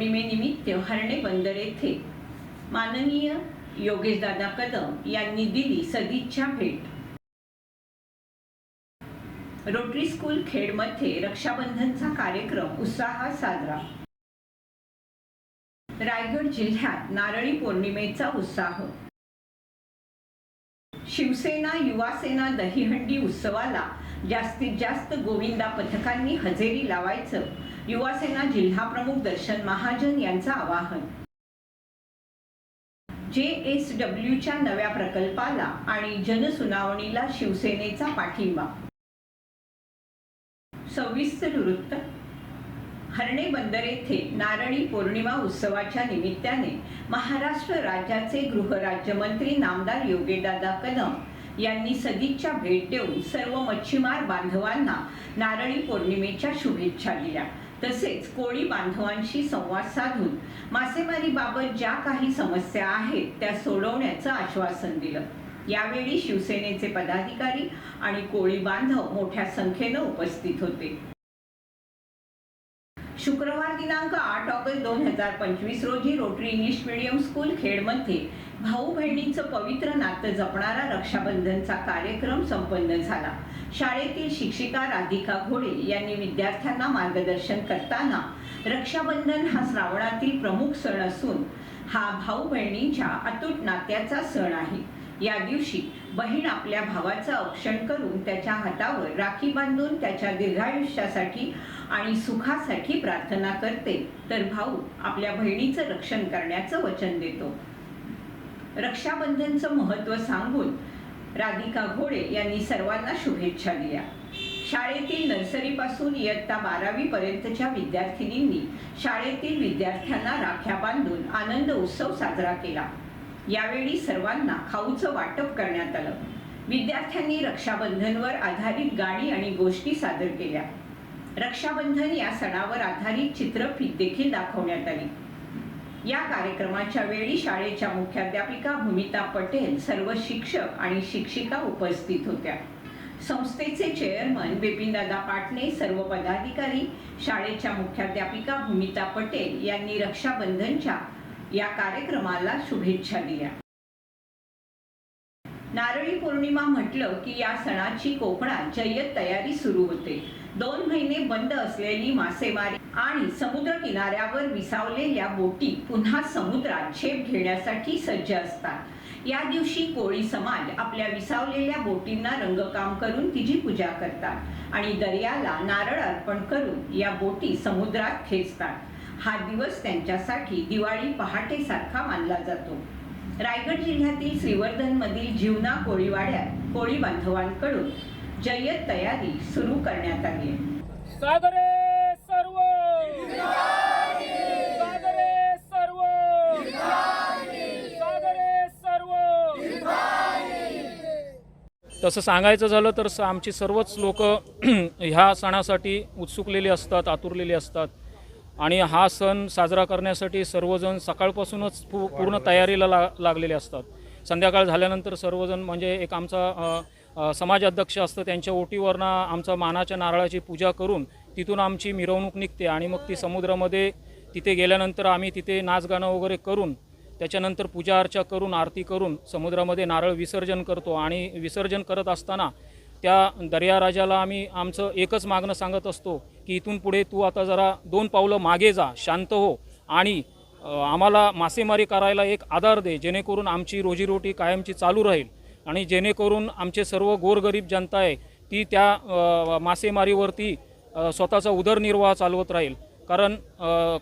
पौर्णिमेनिमित्त हरणे बंदर येथे माननीय योगेशदादा कदम यांनी दिली सदिच्छा भेट. रोटरी स्कूल खेडमध्ये रक्षाबंधनचा कार्यक्रम उत्साहात साजरा. रायगड जिल्ह्यात नारळी पौर्णिमेचा उत्साह. शिवसेना युवासेना दहीहंडी उत्सवाला जास्तीत जास्त गोविंदा पथकांनी हजेरी लावायचं. युवासेना जिल्हा प्रमुख दर्शन महाजन यांचं आवाहन. जे एस डब्ल्यूच्या नव्या प्रकल्पाला आणि जनसुनावणीला शिवसेनेचा पाठिंबा. सविस्तर वृत्त हरणे बंदर येथे नारळी पौर्णिमा उत्सवाच्या निमित्ताने महाराष्ट्र राज्याचे गृहराज्यमंत्री नामदार योगेदादा कदम यांनी सदिच्छा भेट देऊन सर्व मच्छीमार बांधवांना नारळी पौर्णिमेच्या शुभेच्छा दिल्या. तसेच कोळी बांधवांशी संवाद साधून मासेमारीबाबत ज्या काही समस्या आहेत त्या सोडवण्याचं आश्वासन दिलं. यावेळी शिवसेनेचे पदाधिकारी आणि कोळी बांधव मोठ्या संख्येनं उपस्थित होते. शुक्रवार दिनांक आठ ऑगस्ट दोन हजार पंचवीस रोजी रोटरी इंग्लिश मीडियम स्कूल खेडमध्ये भाऊ बहिणीचं पवित्र नातं जपणारा रक्षाबंधनचा कार्यक्रम संपन्न झाला. शाळेतील शिक्षिका राधिका घोडे यांनी विद्यार्थ्यांना मार्गदर्शन करताना रक्षाबंधन हा श्रावणातील प्रमुख सण असून हा भाऊ बहिणींच्या अतूट नात्याचा सण आहे. या दिवशी बहीण आपल्या भावाचं औक्षण करून त्याच्या हातावर राखी बांधून त्याच्या दीर्घायुष्यासाठी आणि सुखासाठी प्रार्थना करते तर भाऊ आपल्या बहिणीचं रक्षण करण्याचं वचन देतो. रक्षाबंधनचं महत्त्व सांगून राधिका घोडे यांनी सर्वांना शुभेच्छा दिल्या. शाळेतील नर्सरीपासून इयत्ता बारावीपर्यंतच्या विद्यार्थिनींनी शाळेतील विद्यार्थ्यांना राख्या बांधून आनंद उत्सव साजरा केला. यावेळी सर्वांना खाऊचं वाटप करण्यात आलं. विद्यार्थ्यांनी रक्षाबंधनवर आधारित गाणी आणि गोष्टी सादर केल्या. रक्षाबंधन या सणावर आधारित चित्रफित देखील दाखवण्यात आली. या कार्यक्रमाच्या वेळी शाळेच्या मुख्याध्यापिका भूमिता पटेल सर्व शिक्षक आणि शिक्षिका उपस्थित होत्या. संस्थेचे चेअरमन बिपिनदादा पाटणे सर्व पदाधिकारी शाळेच्या मुख्याध्यापिका भूमिता पटेल यांनी रक्षाबंधनच्या या कार्यक्रमाला शुभेच्छा दिल्या. नारळी पौर्णिमा म्हटलं की या सणाची कोकणात जय्यत तयारी सुरू होते. दोन महिने बंद असलेली मासेमारी आणि समुद्र किनाऱ्यावर विसावलेल्या बोटी पुन्हा समुद्रात झेप घेण्यासाठी सज्ज असतात. या दिवशी कोळी समाज आपल्या विसावलेल्या बोटींना रंगकाम करून तिची पूजा करतात आणि दर्याला नारळ अर्पण करून या बोटी समुद्रात खेचतात. हा दिवस त्यांच्यासाठी दिवाळी पहाटेसारखा मानला जातो. रायगड जिल्ह्यातील श्रीवर्धन मधील जीवना कोळीवाड्यात कोळी बांधवांकडून जय्यत तयारी सुरू करण्यात आली आहे. सादरे सर्व! सादरे सर्व! सादरे सर्व! तसं सांगायचं झालं तर स- आमची सर्वच लोक ह्या सणासाठी उत्सुकलेली असतात आतुरलेली असतात. आणि हा सण साजरा करण्यासाठी सर्वजण सकाळपासूनच पू पूर्ण तयारीला ला लागलेले असतात. संध्याकाळ झाल्यानंतर सर्वजण म्हणजे एक आमचा समाज अध्यक्ष असतं त्यांच्या ओटीवरनं आमचा मानाच्या नारळाची पूजा करून तिथून आमची मिरवणूक निघते आणि मग ती समुद्रामध्ये तिथे गेल्यानंतर आम्ही तिथे नाचगाणं वगैरे करून त्याच्यानंतर पूजा अर्चा करून आरती करून समुद्रामध्ये नारळ विसर्जन करतो आणि विसर्जन करत असताना त्या दर्याराजाला आम्ही आमचं एकच मागणं सांगत असतो की इथून पुढे तू आता जरा दोन पावलं मागे जा शांत हो आणि आम्हाला मासेमारी करायला एक आधार दे जेणेकरून आमची रोजीरोटी कायमची चालू राहील. आणि जेणेकरून आमचे सर्व गोरगरीब जनता आहे ती त्या मासेमारीवरती स्वतःचा उदरनिर्वाह चालवत राहील. कारण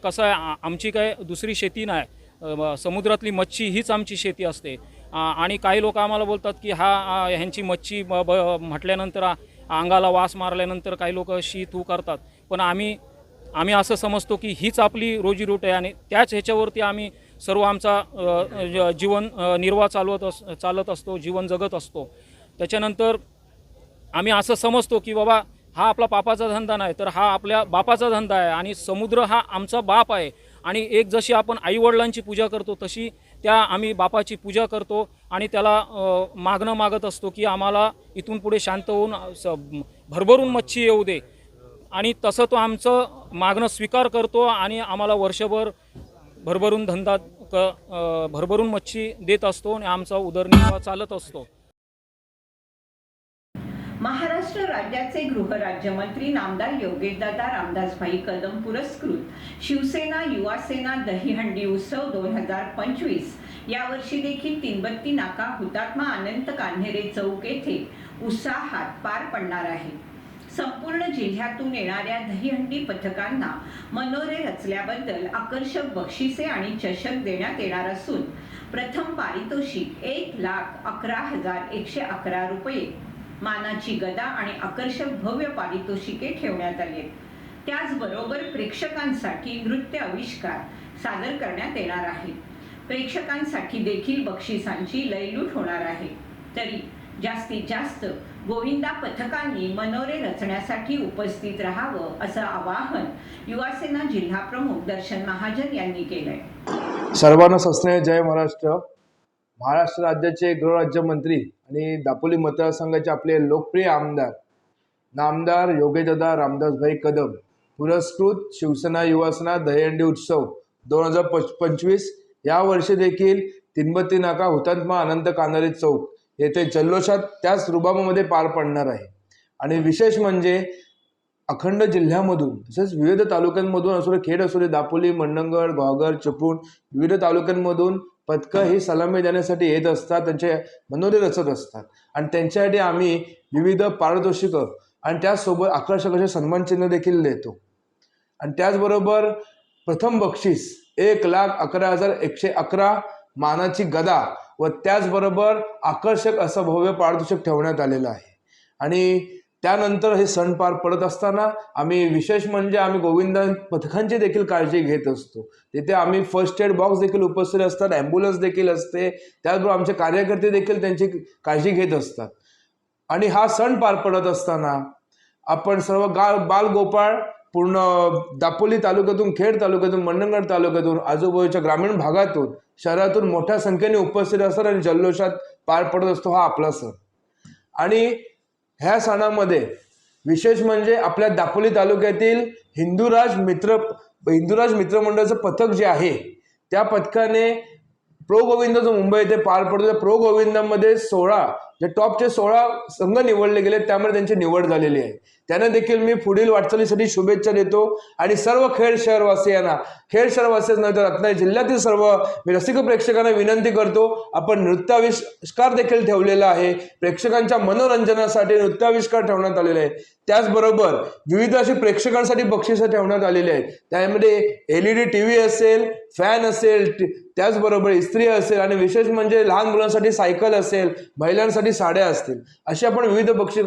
कसं आहे आमची काय दुसरी शेती नाही. समुद्रातली मच्छी हीच आमची शेती असते. आणि काही लोक आम्हाला बोलतात की हा ह्यांची मच्छी ब ब म्हटल्यानंतर अंगाला वास मारल्यानंतर काही लोक शी थू करतात. पण आम्ही आम्ही असं समजतो की हीच आपली रोजीरोटी आहे आणि त्याच ह्याच्यावरती आम्ही सर्व आमचा जीवन निर्वाह चालवत अस चालत असतो जीवन जगत असतो. त्याच्यानंतर आम्ही असं समजतो की बाबा हा आपला पापाचा धंदा नाही तर हा आपल्या बापाचा धंदा आहे आणि समुद्र हा आमचा बाप आहे. आणि एक जशी आपण आईवडिलांची पूजा करतो तशी त्या आम्ही बापाची पूजा करतो आणि त्याला मागणं मागत असतो की आम्हाला इथून पुढे शांत होऊन भरभरून मच्छी येऊ दे. आणि तसं तो आमचं मागणं स्वीकार करतो आणि आम्हाला वर्षभर भरभरून धंदा क भरभरून मच्छी देत असतो आणि आमचा उदरनिर्वाह चालत असतो. महाराष्ट्र राज्याचे गृहराज्यमंत्री नामदार योगेशदादा रामदासभाई कदम पुरस्कृत शिवसेना युवासेना दहीहंडी उत्सव दोन हजार पंचवीस. यावर्षी देखील तीनबत्ती नाका हुतात्मा अनंत कान्हेरे चौक येथे उत्साहात पार पडणार आहे. संपूर्ण जिल्ह्यातून येणाऱ्या दहीहंडी पथकांना मनोरे रचल्याबद्दल आकर्षक बक्षिसे आणि चषक देण्यात येणार असून प्रथम पारितोषिक एक लाख अकरा हजार एकशे अकरा रुपये. मानाची गदा आणि आकर्षक भव्य पारितोषिके ठेवण्यात आली. त्याचबरोबर प्रेक्षकांसाठी नृत्य आविष्कार सादर करण्यात येणार आहे. प्रेक्षकांसाठी देखील बक्षिसांची लयलूट होणार आहे. तरी जास्तीत जास्त गोविंदा पथकांनी मनोरे रचण्यासाठी उपस्थित राहावं असं आवाहन युवासेना जिल्हा प्रमुख दर्शन महाजन यांनी केलंय. सर्वांना सस्नेह जय महाराष्ट्र. महाराष्ट्र राज्याचे गृहराज्यमंत्री आणि दापोली मतदारसंघाचे आपले लोकप्रिय आमदार नामदार योगेशदादा रामदासभाई कदम पुरस्कृत शिवसेना युवासेना दहीहंडी उत्सव दोन हजार पंचवीस या वर्षी देखील तिनबत्ती नाका हुतात्मा अनंत कानारी चौक येथे जल्लोषात त्याच रुबाबामध्ये पार पडणार आहे. आणि विशेष म्हणजे अखंड जिल्ह्यामधून तसेच विविध तालुक्यांमधून असू दे खेड असू दे दापोली मंडणगड गोहागर चिपळूण विविध तालुक्यांमधून पथकं ही सलामी देण्यासाठी येत असतात त्यांचे मनोरे रचत असतात. आणि त्यांच्यासाठी आम्ही विविध पारितोषिकं आणि त्याचसोबत आकर्षक असे सन्मानचिन्ह देखील देतो. आणि त्याचबरोबर प्रथम बक्षीस एक लाख अकरा हजार एकशे अकरा मानाची गदा व त्याचबरोबर आकर्षक असं भव्य पारितोषिक ठेवण्यात आलेलं आहे. आणि त्यानंतर हे सण पार पडत असताना आम्ही विशेष म्हणजे आम्ही गोविंद पथकांची देखील काळजी घेत असतो. तिथे आम्ही फर्स्ट एड बॉक्स देखील उपस्थित असतात ॲम्ब्युलन्स देखील असते त्याचबरोबर आमचे कार्यकर्ते देखील त्यांची काळजी घेत असतात. आणि हा सण पार पडत असताना आपण सर्व गा बालगोपाळ पूर्ण दापोली तालुक्यातून खेड तालुक्यातून मंडणगड तालुक्यातून आजूबाजूच्या ग्रामीण भागातून शहरातून मोठ्या संख्येने उपस्थित असतात आणि जल्लोषात पार पडत असतो हा आपला सण. आणि ह्या सणामध्ये विशेष म्हणजे आपल्या दापोली तालुक्यातील हिंदूराज मित्र हिंदूराज मित्रमंडळाचं पथक जे आहे त्या पथकाने प्रो गोविंद जो मुंबई येथे पार पडतो त्या प्रो गोविंदामध्ये सोळा जे टॉपचे सोळा संघ निवडले गेले त्यामुळे त्यांची निवड झालेली आहे. त्यांना देखील मी पुढील वाटचालीसाठी शुभेच्छा देतो. आणि सर्व खेड शहरवासियांना खेड शहरवासियांच नाही तर रत्नागिरी जिल्ह्यातील सर्व मी रसिक प्रेक्षकांना विनंती करतो आपण नृत्याविष्कार देखील ठेवलेला आहे. प्रेक्षकांच्या मनोरंजनासाठी नृत्याविष्कार ठेवण्यात आलेले आहे त्याचबरोबर विविध अशी प्रेक्षकांसाठी बक्षिसं ठेवण्यात आलेली आहेत. त्यामध्ये L E D T V असेल फॅन असेल त्याचबरोबर इस्त्री असेल आणि विशेष म्हणजे लहान मुलांसाठी सायकल असेल महिलांसाठी साड्या असतील. अशी आपण विविध पक्षक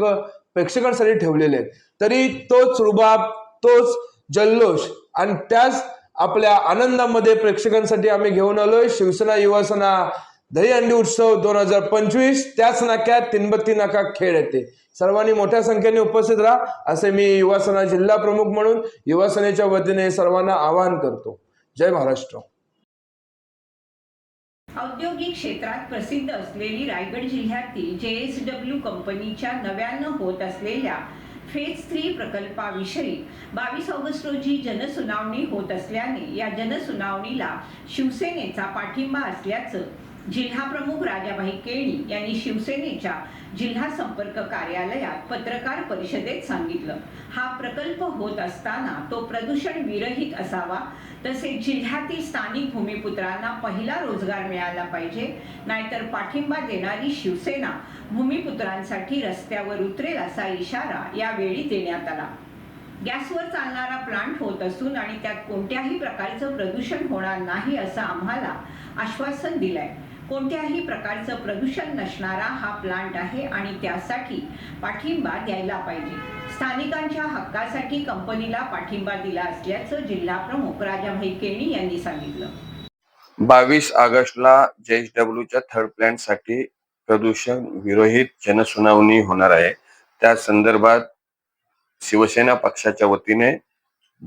प्रेक्षकांसाठी ठेवलेले आहेत. तरी तोच रुबाब तोच जल्लोष आणि त्याच आपल्या आनंदामध्ये प्रेक्षकांसाठी आम्ही घेऊन आलोय. शिवसेना युवासेना दहीहंडी उत्सव दोन हजार पंचवीस त्याच नाक्यात तिनबत्ती नाका खेळ येते. सर्वांनी मोठ्या संख्येने उपस्थित राहा असे मी युवासेना जिल्हा प्रमुख म्हणून युवासेनेच्या वतीने सर्वांना आवाहन करतो. जय महाराष्ट्र. औद्योगिक क्षेत्रात प्रसिद्ध असलेली रायगड जिल्ह्यातील जे एस डब्ल्यू कंपनीच्या नव्यानं होत असलेल्या फेज थ्री प्रकल्पाविषयी बावीस ऑगस्ट रोजी जनसुनावणी होत असल्याने या जनसुनावणीला शिवसेनेचा पाठिंबा असल्याचं जिल्हाप्रमुख राजाभाई केळी यांनी शिवसेनेच्या जिल्हा संपर्क कार्यालयात पत्रकार परिषदेत सांगितलं. हा प्रकल्प होत असताना तो प्रदूषण विरहित असावा. तसेच जिल्ह्यातील स्थानिक भूमिपुत्रांना पहिला रोजगार मिळाला पाहिजे. नाहीतर पाठिंबा देणारी शिवसेना भूमिपुत्रांसाठी रस्त्यावर उतरेल असा इशारा यावेळी देण्यात आला. गॅसवर चालणारा प्लांट होत असून आणि त्यात कोणत्याही प्रकारचं प्रदूषण होणार नाही असं आम्हाला आश्वासन दिलंय. कोणत्याही प्रकारचं प्रदूषण नसणारा हा प्लांट आहे आणि त्यासाठी पाठिंबा द्यायला पाहिजे. स्थानिकांच्या हक्कासाठी कंपनीला पाठिंबा दिला असल्याचं जिल्हा प्रमुख राजाभाई केणी यांनी सांगितलं. बावीस ऑगस्टला जेएसडब्ल्यूच्या थर्ड प्लॅनसाठी प्रदूषण विरहित जनसुनावणी होणार आहे. त्या संदर्भात शिवसेना पक्षाच्या वतीने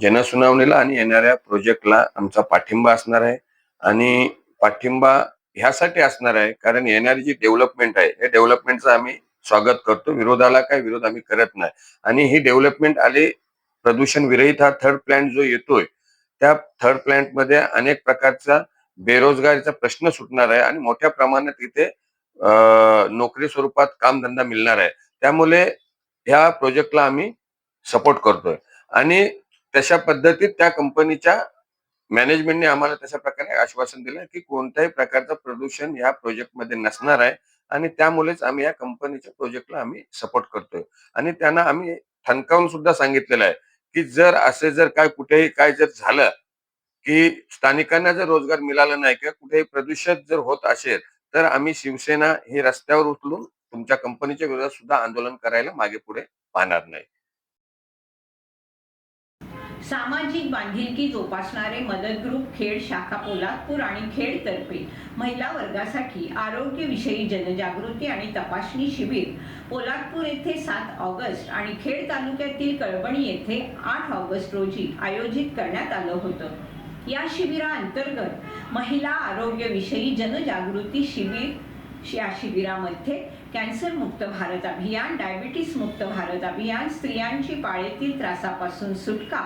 जनसुनावणीला आणि येणाऱ्या प्रोजेक्टला आमचा पाठिंबा असणार आहे. आणि पाठिंबा ह्यासाठी असणार आहे कारण येणारी जी डेव्हलपमेंट आहे या डेव्हलपमेंटचं आम्ही स्वागत करतो. विरोधाला काय विरोध आम्ही करत नाही. आणि ही डेव्हलपमेंट आली प्रदूषण विरहित हा थर्ड प्लॅन्ट जो येतोय त्या थर्ड प्लॅन्टमध्ये अनेक प्रकारचा बेरोजगारीचा प्रश्न सुटणार आहे आणि मोठ्या प्रमाणात इथे नोकरी स्वरूपात कामधंदा मिळणार आहे. त्यामुळे ह्या प्रोजेक्टला आम्ही सपोर्ट करतोय. आणि तशा पद्धतीत त्या कंपनीच्या मॅनेजमेंटने आम्हाला तशा प्रकारे आश्वासन दिलं की कोणत्याही प्रकारचं प्रदूषण या प्रोजेक्टमध्ये नसणार आहे आणि त्यामुळेच आम्ही या कंपनीच्या प्रोजेक्टला आम्ही सपोर्ट करतोय. आणि त्यांना आम्ही ठणकावून सुद्धा सांगितलेलं आहे की जर असे जर काय कुठेही काय जर झालं की स्थानिकांना जर रोजगार मिळाला नाही किंवा कुठेही प्रदूषित जर होत असेल तर आम्ही शिवसेना हे रस्त्यावर उचलून तुमच्या कंपनीच्या विरोधात सुद्धा आंदोलन करायला मागे पुढे पाहणार नाही. सामाजिक बांधिलकी जोपासणारे मदत ग्रुप खेड शाखा पोलादपूर आणि खेड तर्फे महिला वर्गासाठी आरोग्यविषयी जनजागृती आणि तपासणी शिबिर. पोलादपूर येथे सात ऑगस्ट आणि खेड तालुक्यातील कळबणी येथे आठ ऑगस्ट रोजी आयोजित करण्यात आलं होतं. या शिबिराअंतर्गत महिला आरोग्यविषयी जनजागृती शिबिर या शिबिरामध्ये कॅन्सरमुक्त भारत अभियान डायबिटीस मुक्त भारत अभियान स्त्रियांची पाळीतील त्रासापासून सुटका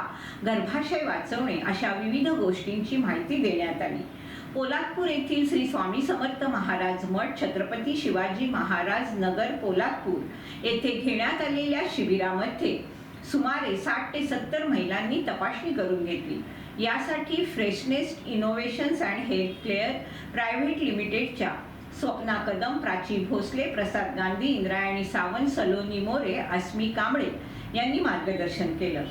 गर्भाशय वाचवणे अशा विविध गोष्टींची माहिती देण्यात आली. पोलादपूर येथील श्री स्वामी समर्थ महाराज मठ छत्रपती शिवाजी महाराज नगर पोलादपूर येथे घेण्यात आलेल्या शिबिरामध्ये सुमारे साठ ते सत्तर महिलांनी तपासणी करून घेतली. यासाठी Freshnest innovations and health care private लिमिटेडच्या स्वप्ना कदम प्राची भोसले प्रसाद गांधी इंद्रायणी सावंत सलोनी मोरे अस्मी कांबळे यांनी मार्गदर्शन केलं.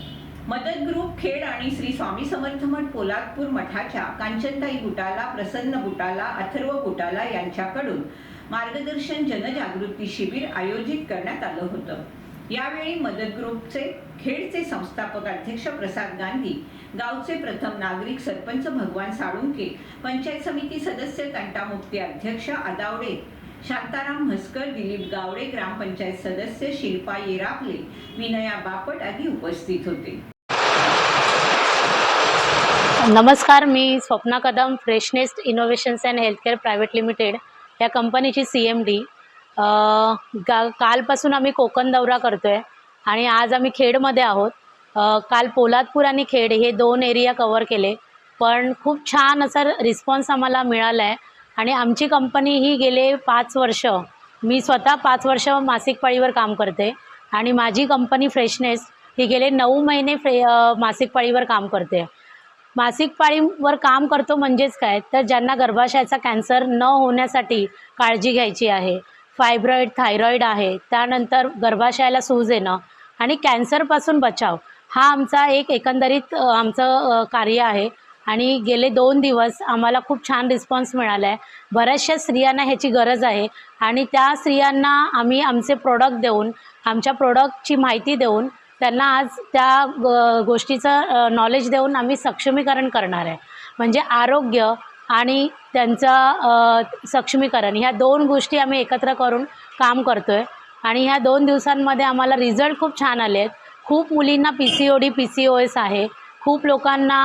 मदत ग्रुप खेड आणि श्री स्वामी समर्थ मठ पोलादपूर मठाच्या कांचनताई गुटाला प्रसन्न गुटाला अथर्व गुटाला यांच्याकडून मार्गदर्शन जनजागृती शिबिर आयोजित करण्यात आलं होतं. यावेळी मदत ग्रुपचे खेडचे संस्थापक अध्यक्ष प्रसाद गांधी गावचे प्रथम नागरिक सरपंच भगवान साळुंके पंचायत समिती सदस्य तंटामुक्ती अध्यक्ष आदावडे शांताराम म्हस्कर दिलीप गावडे ग्रामपंचायत सदस्य शिल्पा येरापले विनया बापट आदी उपस्थित होते. नमस्कार मी Swapna Kadam Freshnest innovations and healthcare private limited या कंपनीची सी एम डी. गा कालपासून आम्ही कोकण दौरा करतो आहे आणि आज आम्ही खेडमध्ये आहोत. काल पोलादपूर आणि खेड हे दोन एरिया कवर केले. पण खूप छान असा रिस्पॉन्स आम्हाला मिळाला आहे आणि आमची कंपनी ही गेले पाच वर्ष मी स्वतः पाच वर्ष मासिक पाळीवर काम करते. आणि माझी कंपनी फ्रेशनेस ही गेले नऊ महिने फ्रे मासिक पाळीवर काम करते. मासिक पाळीवर काम करतो म्हणजेच काय? तर ज्यांना गर्भाशयाचा कॅन्सर न होण्यासाठी काळजी घ्यायची आहे फायब्रॉईड थायरॉईड आहे. त्यानंतर गर्भाशयाला सूज येणं आणि कॅन्सरपासून बचाव. हा आमचा एक एकंदरीत आमचं कार्य आहे. आणि गेले दोन दिवस आम्हाला खूप छान रिस्पॉन्स मिळाला आहे बऱ्याचशा स्त्रियांना ह्याची गरज आहे. आणि त्या स्त्रियांना आम्ही आमचे प्रोडक्ट देऊन आमच्या प्रोडक्टची माहिती देऊन त्यांना आज त्या गोष्टीचं नॉलेज देऊन आम्ही सक्षमीकरण करणार आहे. म्हणजे आरोग्य आणि त्यांचं सक्षमीकरण. ह्या दोन गोष्टी आम्ही एकत्र करून काम करतो आहे आणि ह्या दोन दिवसांमध्ये आम्हाला रिझल्ट खूप छान आले आहेत. खूप मुलींना P C O D P C O S आहे. खूप लोकांना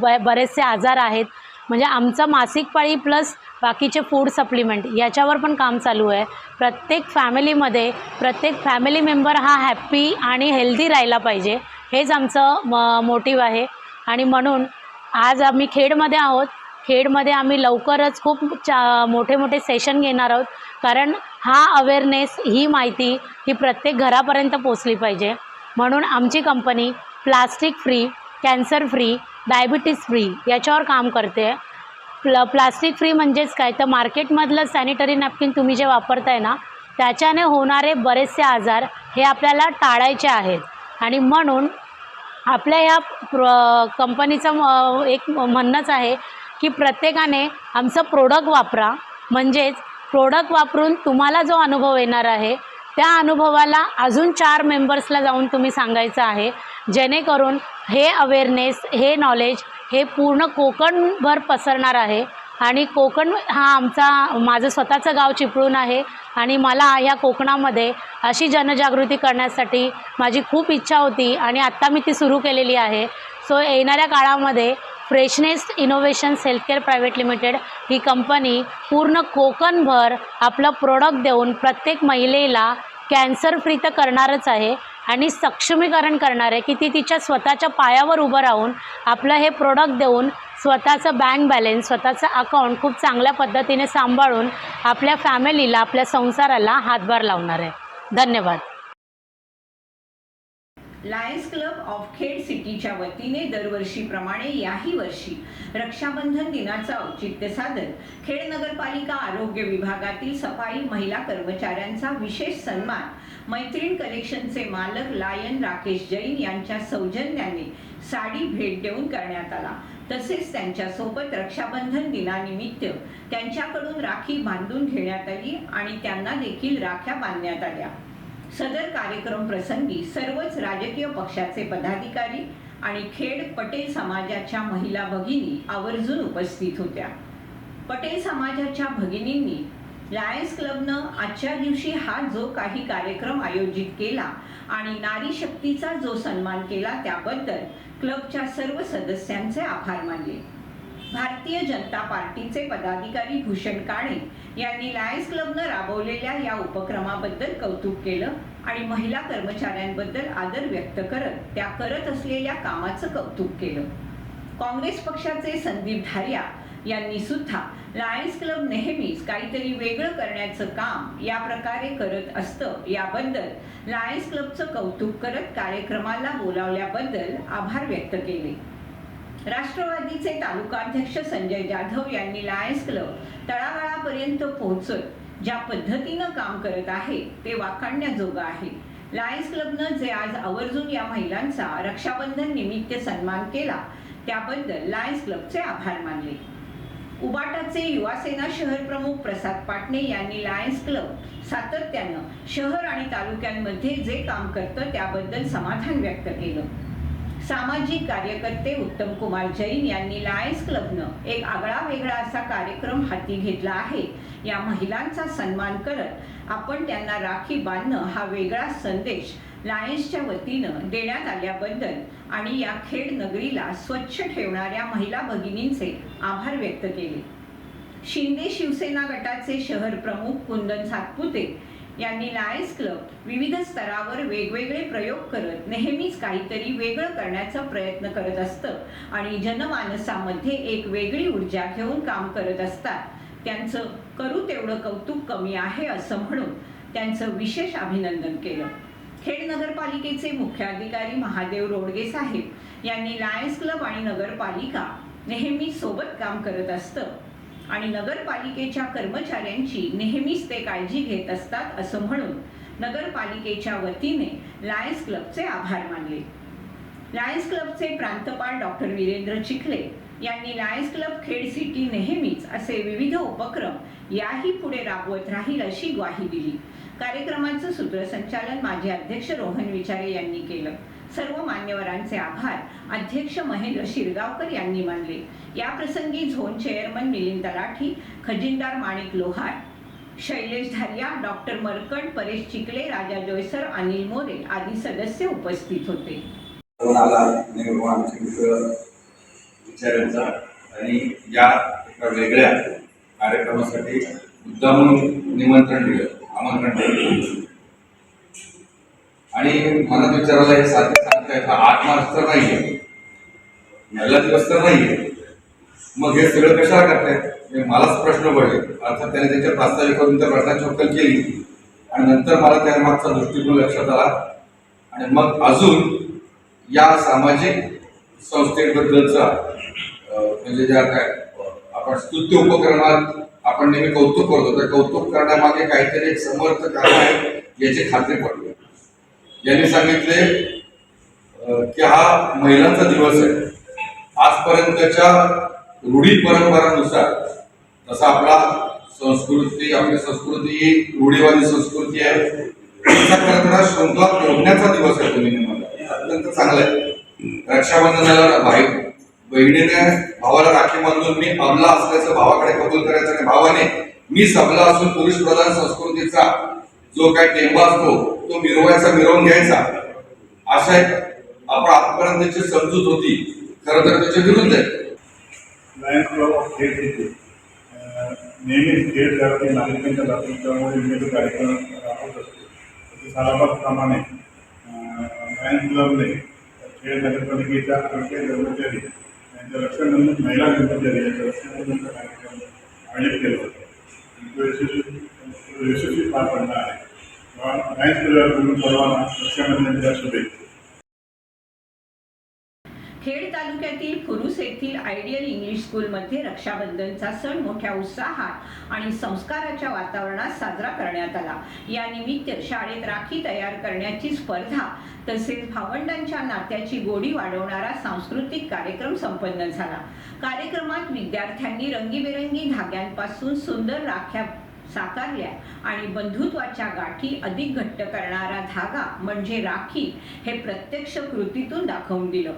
ब बरेचसे आजार आहेत. म्हणजे आमचं मासिक पाळी प्लस बाकीचे फूड सप्लिमेंट याच्यावर पण काम चालू आहे. प्रत्येक फॅमिलीमध्ये प्रत्येक फॅमिली मेंबर हा हॅप्पी आणि हेल्दी राहिला पाहिजे. हेच आमचं म मोटिव आहे. आणि म्हणून आज आम्ही खेडमध्ये आहोत. खेडमध्ये आम्ही लवकरच खूप चा मोठे मोठे सेशन घेणार आहोत. कारण हा अवेअरनेस ही माहिती ही प्रत्येक घरापर्यंत पोचली पाहिजे. म्हणून आमची company plastic free cancer free diabetes free याच्यावर काम करते. प्ल प्लास्टिक फ्री म्हणजेच काय? तर मार्केटमधलं सॅनिटरी नॅपकिन तुम्ही जे वापरताय ना त्याच्याने होणारे बरेचसे आजार हे आपल्याला टाळायचे आहेत. आणि म्हणून आपल्या ह्या प्र कंपनीचं म- एक म्हणणंच आहे की प्रत्येकाने आमचं प्रोडक्ट वापरा. म्हणजेच प्रोडक्ट वापरून तुम्हाला जो अनुभव येणार आहे त्या अनुभवाला अजून चार मेंबर्सला जाऊन तुम्ही सांगायचं आहे. जेणेकरून हे अवेअरनेस हे नॉलेज हे पूर्ण कोकणभर पसरणार आहे. आणि कोकण हा आमचा माझं स्वतःचं गाव चिपळूण आहे. आणि मला ह्या कोकणामध्ये अशी जनजागृती करण्यासाठी माझी खूप इच्छा होती आणि आत्ता मी ती सुरू केलेली आहे. सो येणाऱ्या काळामध्ये freshness innovations healthcare private limited ही कंपनी पूर्ण कोकणभर आपलं प्रोडक्ट देऊन प्रत्येक महिलेला कॅन्सर फ्री तर करणारच आहे आणि सक्षमीकरण करणार आहे की ती तिच्या स्वतःच्या पायावर उभं राहून आपलं हे प्रोडक्ट देऊन स्वतःचं बँक बॅलेन्स स्वतःचं अकाउंट खूप चांगल्या पद्धतीने सांभाळून आपल्या फॅमिलीला आपल्या संसाराला हातभार लावणार आहे. धन्यवाद. लायन्स क्लब ऑफ खेड सिटीच्या वतीने दरवर्षीप्रमाणे याही वर्षी रक्षाबंधन दिनाचं औचित्य साधत खेड नगरपालिका आरोग्य विभागातील सफाई महिला कर्मचाऱ्यांचा विशेष सन्मान मैत्रीण कलेक्शनचे मालक लायन राकेश जैन यांच्या सौजन्याने साडी भेट देऊन करण्यात आला. तसेच त्यांच्यासोबत रक्षाबंधन दिनानिमित्त त्यांच्याकडून राखी बांधून घेण्यात आली आणि त्यांना देखील राख्या बांधण्यात आल्या. सदर कार्यक्रम प्रसंगी सर्वच राजकीय पक्षाचे पदाधिकारी आणि खेड पटेल समाजाच्या महिला भगिनी आवर्जून उपस्थित होत्या. पटेल समाजाच्या भगिनींनी लायन्स क्लबनं आजच्या दिवशी हा जो काही कार्यक्रम आयोजित केला आणि नारी शक्तीचा जो सन्मान केला त्याबद्दल क्लबच्या सर्व सदस्यांचे आभार मानले. भारतीय जनता पार्टीचे पदाधिकारी भूषण काणे यांनी लायन्स क्लबनं राबवलेल्या या उपक्रमाबद्दल कौतुक केलं आणि महिला कर्मचाऱ्यांबद्दल आदर व्यक्त करत त्या करत असलेल्या कामाचं कौतुक केलं. काँग्रेस पक्षाचे संदीप धारिया यांनी सुद्धा लायन्स क्लब नेहमीच काहीतरी वेगळं करण्याचं काम या प्रकारे करत असतं. याबद्दल लायन्स क्लबचं कौतुक करत कार्यक्रमाला बोलावल्याबद्दल आभार व्यक्त केले. राष्ट्रवादीचे तालुकाध्यक्ष संजय जाधव यांनी लायन्स क्लब तळागाळापर्यंत पोहोचत ज्या पद्धतीनं काम करत आहे ते वाखाणण्याजोगं आहे. लायन्स क्लबनं जे आज आवर्जून या महिलांचा रक्षाबंधन निमित्त सन्मान केला त्याबद्दल लायन्स क्लबचे आभार मानले. उबाटाचे युवासेना शहर प्रमुख प्रसाद पाटणे यांनी लायन्स क्लब सातत्यानं शहर आणि तालुक्यांमध्ये जे काम करतं त्याबद्दल समाधान व्यक्त केलं. सामाजिक कार्यकर्ते उत्तम कुमार जैन यांनी लायन्स क्लबनं एक आगळा वेगळा असा कार्यक्रम हाती घेतला आहे. या महिलांचा सन्मान करत आपण त्यांना राखी बांधणं हा वेगळा संदेश लायन्सच्या वतीनं देण्यात आल्याबद्दल आणि या खेड नगरीला स्वच्छ ठेवणाऱ्या महिला भगिनींचे आभार व्यक्त केले. शिंदे शिवसेना गटाचे शहर प्रमुख कुंदन सातपुते यांनी लायन्स क्लब विविध स्तरावर वेगवेगळे प्रयोग करत नेहमीच काहीतरी वेगळं करण्याचा प्रयत्न करत असतं आणि जनमानसामध्ये एक वेगळी ऊर्जा घेऊन काम करत असतात. त्यांचं करू तेवढं कौतुक कमी आहे असं म्हणून त्यांचं विशेष अभिनंदन केलं. खेड नगरपालिकेचे मुख्याधिकारी महादेव रोडगे साहेब यांनी लायन्स क्लब आणि नगरपालिका नेहमी सोबत काम करत असतं. आणि नगरपालिकेच्या कर्मचाऱ्यांची नेहमीच ते काळजी घेत असतात असं म्हणून नगरपालिकेच्या वतीने लायन्स क्लबचे आभार मानले. लायन्स क्लबचे प्रांतपाल डॉक्टर वीरेंद्र चिखले यांनी लायन्स क्लब खेड सिटी नेहमीच असे विविध उपक्रम याही पुढे राबवत राहील अशी ग्वाही दिली. कार्यक्रमाचं सूत्रसंचालन माजी अध्यक्ष रोहन विचारे यांनी केलं. सर्व मान्यवरांचे आभार अध्यक्ष महेंद्र शिरगावकर यांनी मानले. या प्रसंगी झोन चेअरमन मिलिंद तलाठी खजिनदार माणिक लोहार शैलेश धारिया डॉक्टर मरकट परेश चिकले राजा जोयसर अनिल मोरे आदी सदस्य उपस्थित होते. आणि आणि या एका वेगळ्या कार्यक्रमासाठी मुद्दामून निमंत्रण दिलं. आमंत्रण दिलं आणि मनात विचारायला हे साध्य सांगताय हा आठ मार्च तर नाहीये. पहिला दिवस तर नाहीये. मग हे सगळं कशाला करतायत हे मलाच प्रश्न पडले. अर्थात त्याने त्याच्या प्रास्ताविकातून त्या प्रश्नाची उत्तर केली. आणि नंतर मला त्या मागचा दृष्टिकोन लक्षात आला. आणि मग अजून या सामाजिक संस्थेबद्दलचा म्हणजे ज्या काय आपण स्तुत्य उपक्रमात आपण नेहमी कौतुक करतो. तर कौतुक करण्यामागे काहीतरी एक समर्थ कारण आहे याची खात्री पडली. यांनी सांगितले की हा महिलांचा दिवस आहे. आजपर्यंतच्या रूढी परंपरानुसार तसा आपला संस्कृती आपली संस्कृती ही रूढीवादी संस्कृती आहे. खरं तर हा तोडण्याचा दिवस आहे तुम्ही म्हणला अत्यंत चांगलं आहे. रक्षाबंधनाला बाहेर बहिणीने भावाला राखी बांधून मी अबला असल्याचं भावाकडे कबूल करायचं आणि भावाने मी सबला असून पुरुष प्रधान संस्कृतीचा जो काय टेंबा असतो तो मिरवायचा मिरवून घ्यायचा. अशा एक आपण त्याची समजूत होती. खरं तर त्याच्या विरुद्ध आहे. क्लब ऑफ नेहमीच खेळ शहरातील नागरिकांच्या जागृतीमुळे विविध कार्यक्रम राबवत असतो तसे सालाबादप्रमाणे लायन्स क्लबने खेळ नगरपालिकेच्या कर्मचारी त्यांच्या रक्षाबंधन महिला कर्मचारी यांच्या रक्षाबंधनचा कार्यक्रम आयोजित केला होता. तो यशस्वी यशस्वी पार पडला आहे. लायन्स क्लबकडून सर्वांना रक्षाबंधनच्या शुभेच्छा. खेड तालुक्यातील फुरुस येथील आयडियल इंग्लिश स्कूलमध्ये रक्षाबंधनचा सण मोठ्या उत्साहात आणि संस्काराच्या वातावरणात साजरा करण्यात आला. या निमित्त शाळेत राखी तयार करण्याची स्पर्धा तसेच भावंडांच्या नात्याची गोडी वाढवणारा सांस्कृतिक कार्यक्रम संपन्न झाला. कार्यक्रमात विद्यार्थ्यांनी रंगीबेरंगी धाग्यांपासून सुंदर राख्या साकारल्या आणि बंधुत्वाच्या गाठी अधिक घट्ट करणारा धागा म्हणजे राखी हे प्रत्यक्ष कृतीतून दाखवून दिलं.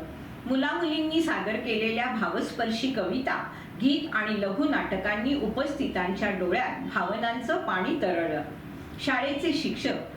मुलामुलींनी सादर केलेल्या भावस्पर्शी कविता गीत आणि लघु नाटकांनी उपस्थितांच्या डोळ्यात भावनांचं पाणी तरळलं. शाळेचे शिक्षक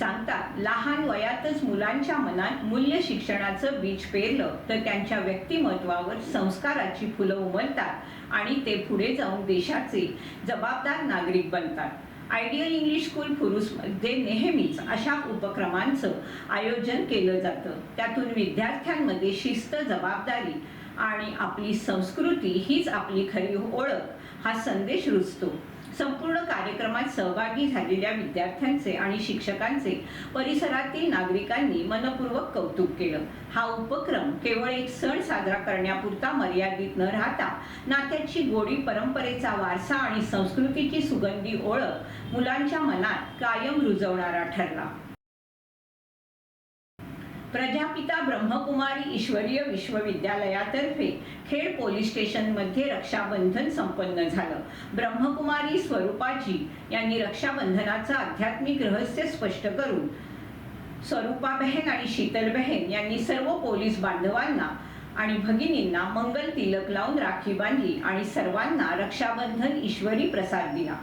सांगतात लहान वयातच मुलांच्या मनात मूल्य शिक्षणाचं बीज पेरलं तर त्यांच्या व्यक्तिमत्वावर संस्काराची फुलं उमलतात आणि ते पुढे जाऊन देशाचे जबाबदार नागरिक बनतात. आयडियल इंग्लिश स्कूल फुरुसमध्ये नेहमीच अशा उपक्रमांचं आयोजन केलं जातं. त्यातून विद्यार्थ्यांमध्ये शिस्त जबाबदारी आणि आपली संस्कृती हीच आपली खरी ओळख हा संदेश रुजतो. संपूर्ण कार्यक्रमात सहभागी झालेल्या विद्यार्थ्यांचे आणि शिक्षकांचे परिसरातील नागरिकांनी मनपूर्वक कौतुक केलं. हा उपक्रम केवळ एक सण साजरा करण्यापुरता मर्यादित न राहता नात्याची गोडी परंपरेचा वारसा आणि संस्कृतीची सुगंधी ओळख मुलांच्या मनात कायम रुजवणारा ठरला. प्रजापिता ब्रह्मकुमारी ईश्वरीय विश्वविद्यालयातर्फे खेड पोलीस स्टेशनमध्ये रक्षाबंधन संपन्न झालं. ब्रह्मकुमारी स्वरूपाजी यांनी रक्षाबंधनाचं आध्यात्मिक रहस्य स्पष्ट करून स्वरूपाबहेन आणि शीतलबहेन यांनी सर्व पोलीस बांधवांना आणि भगिनींना मंगल तिलक लावून राखी बांधली आणि सर्वांना रक्षाबंधन ईश्वरी प्रसाद दिला.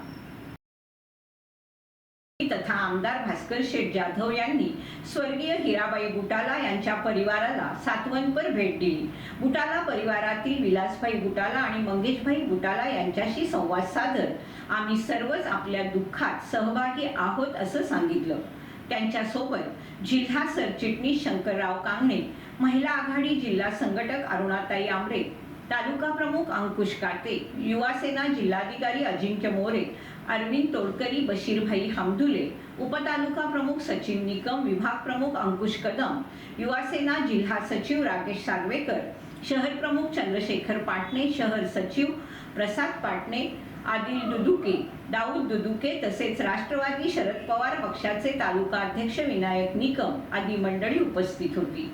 तथा आमदार भास्कर शेठ जाधव यांनी स्वर्गीय हिराबाई बुटाला यांच्या परिवाराला सातवनपर भेट दिली. बुटाला परिवारातील विलासभाई बुटाला आणि मंगेशभाई बुटाला यांच्याशी संवाद साधत आम्ही सर्वच आपल्या दुःखात सहभागी आहोत असं सांगितलं. त्यांच्यासोबत जिल्हा सरचिटणीस शंकरराव कांगणे महिला आघाडी जिल्हा संघटक अरुणाताई आमरे तालुका प्रमुख अंकुश काटे युवासेना जिल्हाधिकारी अजिंक्य मोरे अरविंद तोडकरी बशीरभाई हमदुले उपतालुका प्रमुख सचिन निकम विभाग प्रमुख अंकुश कदम युवासेना जिल्हा सचिव राकेश सागवेकर शहर प्रमुख चंद्रशेखर पाटणे शहर सचिव प्रसाद पाटणे आदिल दुदुके दाऊद दुदुके तसेच राष्ट्रवादी शरद पवार पक्षाचे तालुका अध्यक्ष विनायक निकम आदी मंडळी उपस्थित होती.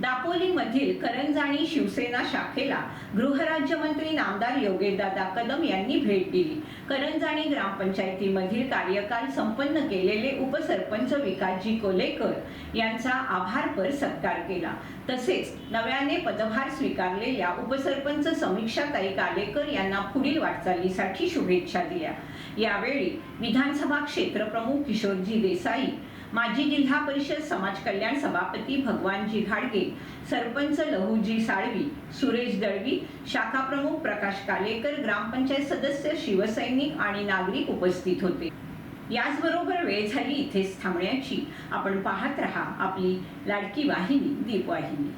दापोलीमधील करंजाणी शिवसेना शाखेला गृहराज्यमंत्री नामदार योगेशदादा कदम यांनी भेट दिली. करंजाणी ग्रामपंचायतीमधील कार्यकाल संपन्न केलेले उपसरपंच विकासजी कोलेकर यांचा आभारपर सत्कार केला. तसेच नव्याने पदभार स्वीकारलेल्या उपसरपंच समीक्षाताई कालेकर यांना पुढील वाटचालीसाठी शुभेच्छा दिल्या. यावेळी विधानसभा क्षेत्रप्रमुख किशोरजी देसाई माजी जिल्हा परिषद समाज कल्याण सभापती भगवानजी घाडगे सरपंच लहूजी साळवी सुरेश दळवी शाखा प्रमुख प्रकाश कालेकर ग्रामपंचायत सदस्य शिवसैनिक आणि नागरिक उपस्थित होते. याचबरोबर वेळ झाली इथेच थांबण्याची. आपण पाहत रहा आपली लाडकी वाहिनी दीपवाहिनी.